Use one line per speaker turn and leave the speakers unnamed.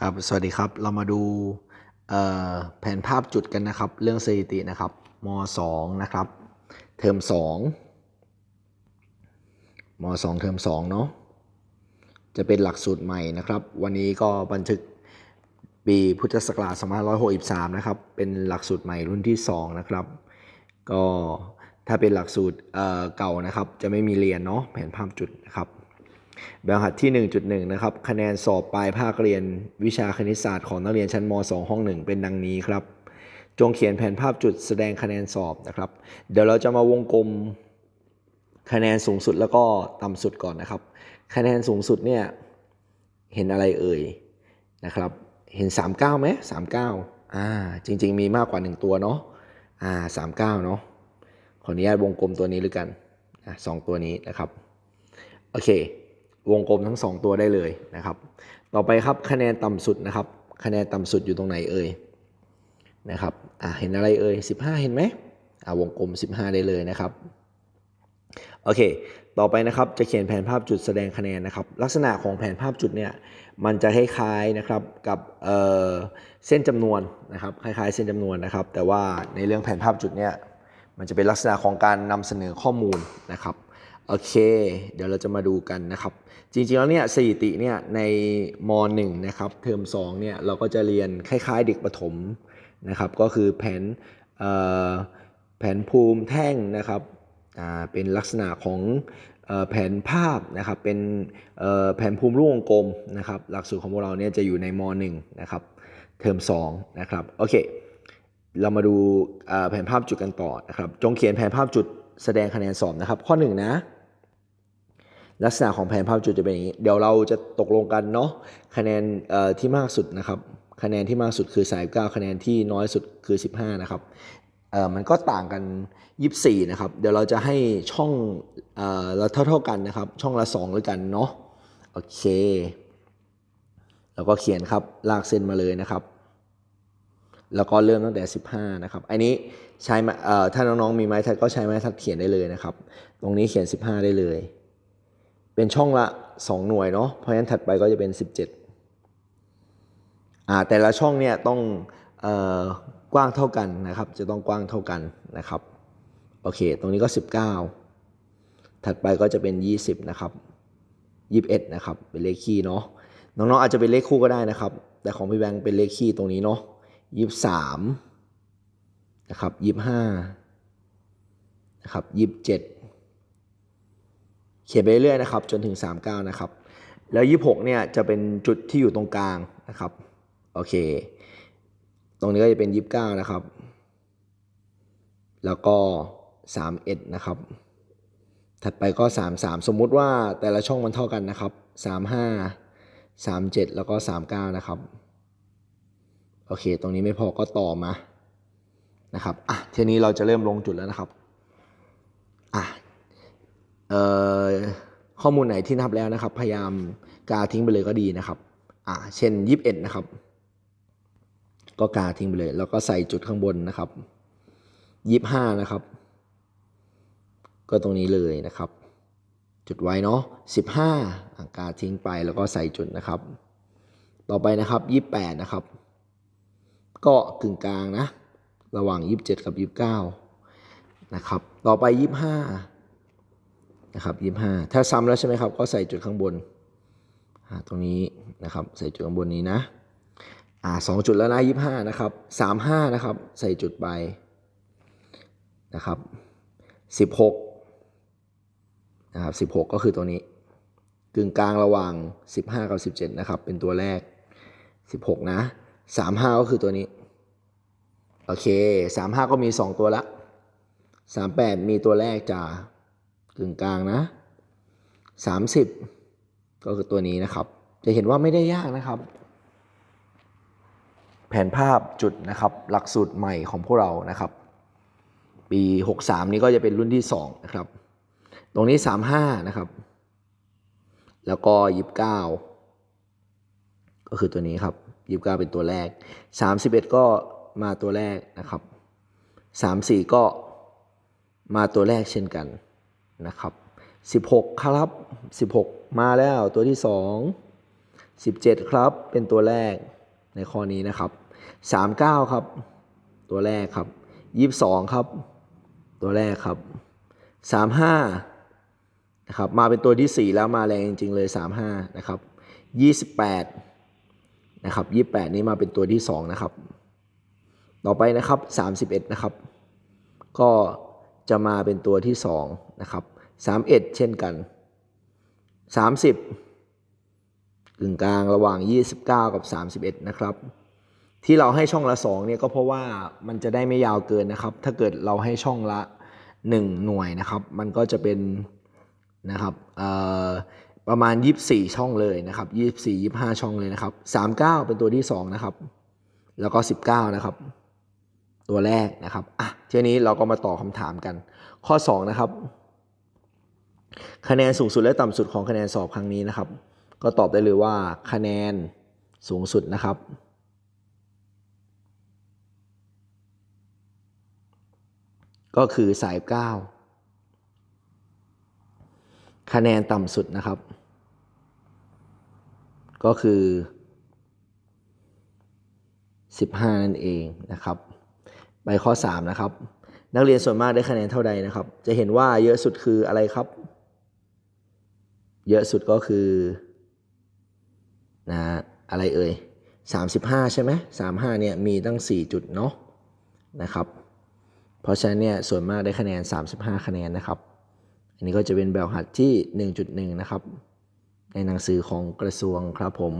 ครับสวัสดีครับ เรามาดูแผนภาพจุดกันนะครับ เรื่องสถิตินะครับม2นะครับ เทอม2ม2เทอม2เนาะ จะเป็นหลักสูตรใหม่นะครับ วันนี้ก็บันทึกปีพุทธศักราช2563นะครับ เป็นหลักสูตรใหม่รุ่นที่ 2 นะครับ ก็ถ้าเป็นหลักสูตรเก่านะครับ จะไม่มีเรียนเนาะแผนภาพจุดนะครับ แบบหัดที่ 1.1 นะครับ คะแนนสอบปลายภาคเรียนวิชาคณิตศาสตร์ของนักเรียนชั้นม 2 ห้อง 1 เป็นดังนี้ครับ จงเขียนแผนภาพจุดแสดงคะแนนสอบนะครับ เดี๋ยวเราจะมาวงกลมคะแนนสูงสุดแล้วก็ต่ำสุดก่อนนะครับ คะแนนสูงสุดเนี่ยเห็นอะไรเอ่ยนะครับ เห็น 39ไหม39อ่าจริง ๆ มีมากกว่า 1 ตัวเนาะอ่า39เนาะขออนุญาตวงกลมตัวนี้หรือกันอะสองตัวนี้นะครับโอเค วงกลมทั้ง 2 ตัวได้เลยนะครับ ต่อไปครับคะแนนต่ำสุดนะครับ คะแนนต่ำสุดอยู่ตรงไหนเอ่ยนะครับอะเห็นอะไรเอ่ย15 เห็นไหมอะวงกลม 15 ได้เลยนะครับโอเค ต่อไปนะครับจะเขียนแผนภาพจุดแสดงคะแนนนะครับ ลักษณะของแผนภาพจุดเนี่ยมันจะคล้ายๆนะครับกับเอ่อเส้นจำนวนนะครับคล้ายๆ เส้นจำนวนนะครับ แต่ว่าในเรื่องแผนภาพจุดเนี่ยมันจะเป็นลักษณะของการนำเสนอข้อมูลนะครับ โอเค เดี๋ยวเราจะมาดูกันนะครับ จริงๆแล้วเนี่ยสถิติเนี่ยในม .1 นะครับเทอม2เนี่ยเราก็จะเรียนคล้ายๆเด็กประถมนะครับ ก็คือแผนเอ่อแผนภูมิแท่งนะครับเป็นลักษณะของอ่อแผนภาพนะครับ เป็นเอ่อแผนภูมิรูปวงกลมนะครับ หลักสูตรของพวกเราเนี่ยจะอยู่ในม .1 นะครับเทอม2นะครับ โอเค เรามาดูเอ่อแผนภาพจุดกันต่อนะครับ จงเขียนแผนภาพจุด แสดงคะแนนสอบนะครับ ข้อ 1 นะ ลักษณะของแผนภาพจุดจะเป็นอย่างนี้ เดี๋ยวเราจะตกลงกันเนาะคะแนนเอ่อที่มากสุดนะครับ คะแนนที่มากสุดคือ39คะแนนที่น้อยสุดคือ 15 นะครับเอ่อมันก็ต่างกัน 24 นะครับ เดี๋ยวเราจะให้ช่องเอ่อเราเท่าๆกันนะครับ ช่องละ2ด้วยกันเนาะโอเค แล้วก็เขียนครับลากเส้นมาเลยนะครับ แล้วก็เริ่มตั้งแต่ 15 นะครับ อันนี้ใช้มาเอ่อถ้าน้องๆมีไม้ทัดก็ใช้ไม้ทัดเขียนได้เลยนะครับ ตรงนี้เขียน 15 ได้เลย เป็นช่องละ 2 หน่วยเนาะ เพราะฉะนั้นถัดไปก็จะเป็น 17อ่าแต่ละช่องเนี่ยต้องเอ่อกว้างเท่ากันนะครับ จะต้องกว้างเท่ากันนะครับ โอเค ตรงนี้ก็ 19 ถัดไปก็จะเป็น 20 นะครับ 21 นะครับ เป็นเลขคี่เนาะ น้องๆอาจจะเป็นเลขคู่ก็ได้นะครับ แต่ของพี่แบงค์เป็นเลขคี่ตรงนี้เนาะ 23นะครับ25นะครับ27เจ็ดเขียนไปเรื่อยๆนะครับ จนถึง 39 นะครับ แล้ว26เนี่ยจะเป็นจุดที่อยู่ตรงกลางนะครับ โอเค ตรงนี้ก็จะเป็น29นะครับ แล้วก็ 31 นะครับ ถัดไปก็ 33 สมมุติว่าแต่ละช่องมันเท่ากันนะครับ 35 37 แล้วก็ 39 นะครับ โอเค ตรงนี้ไม่พอก็ต่อมานะครับอะทีนี้เราจะเริ่มลงจุดแล้วนะครับอะเอ่อข้อมูลไหนที่นับแล้วนะครับ พยายามกาทิ้งไปเลยก็ดีนะครับอะเช่น 21 นะครับ ก็กาทิ้งไปเลย แล้วก็ใส่จุดข้างบนนะครับ 25 นะครับ ก็ตรงนี้เลยนะครับ จุดไว้เนาะ15อะกาทิ้งไปแล้วก็ใส่จุดนะครับ ต่อไปนะครับ 28 นะครับ ก็กึ่งกลางนะ ระหว่าง 27 กับ 29 นะครับ ต่อไป 25 นะครับ 25 ถ้าซ้ำแล้วใช่ไหมครับ ก็ใส่จุดข้างบน ตรงนี้นะครับ ใส่จุดข้างบนนี้นะ อ่าสองจุดแล้วนะ 25 นะครับ 35 นะครับ ใส่จุดไป นะครับ 16 นะครับ 16 ก็คือตัวนี้ กึ่งกลางระหว่าง 15 กับ 17 นะครับ เป็นตัวแรก 16 นะ 35ก็คือตัวนี้ โอเค35ก็มี2ตัวละ38มีตัวแรกจากกึ่งกลางนะ30ก็คือตัวนี้นะครับ จะเห็นว่าไม่ได้ยากนะครับ แผนภาพจุดนะครับ หลักสูตรใหม่ของพวกเรานะครับ ปี 63 นี้ก็จะเป็นรุ่นที่ 2 นะครับ ตรงนี้ 35 นะครับ แล้วก็ 29 ก็คือตัวนี้ครับ 29เป็นตัวแรก31ก็มาตัวแรกนะครับ34ก็มาตัวแรกเช่นกันนะครับ16ครับ16มาแล้วตัวที่2 17ครับเป็นตัวแรกในข้อนี้นะครับ39ครับตัวแรกครับ22ครับตัวแรกครับ35นะครับมาเป็นตัวที่4แล้วมาแรงจริงๆเลย35นะครับ28 นะครับ28นี้มาเป็นตัวที่2นะครับ ต่อไปนะครับ31นะครับ ก็จะมาเป็นตัวที่2นะครับ31เช่นกัน30กึ่งกลางระหว่าง 29 กับ 31 นะครับ ที่เราให้ช่องละ2เนี่ยก็เพราะว่ามันจะได้ไม่ยาวเกินนะครับ ถ้าเกิดเราให้ช่องละ 1 หน่วยนะครับ มันก็จะเป็นนะครับเอ่อ ประมาณ 24 ช่องเลยนะครับ24 25 ช่องเลยนะครับ 39 เป็นตัวที่ 2 นะครับ แล้วก็ 19 นะครับ ตัวแรกนะครับอะทีนี้เราก็มาตอบคำถามกัน ข้อ 2 นะครับ คะแนนสูงสุดและต่ำสุดของคะแนนสอบครั้งนี้นะครับ ก็ตอบได้เลยว่าคะแนนสูงสุดนะครับ ก็คือสาย 9 คะแนนต่ำสุดนะครับ ก็คือ 15 นั่นเองนะครับไปข้อ 3 นะครับ นักเรียนส่วนมากได้คะแนนเท่าใดนะครับ จะเห็นว่าเยอะสุดคืออะไรครับ เยอะสุดก็คือนะอะไรเอ่ย 35 ใช่ไหม35 เนี่ยมีตั้ง 4 จุดเนาะนะครับ เพราะฉะนั้นเนี่ยส่วนมากได้คะแนน 35 คะแนนนะครับ อันนี้ก็จะเป็นแบบหัดที่ 1.1 นะครับ ในหนังสือของกระทรวงครับผม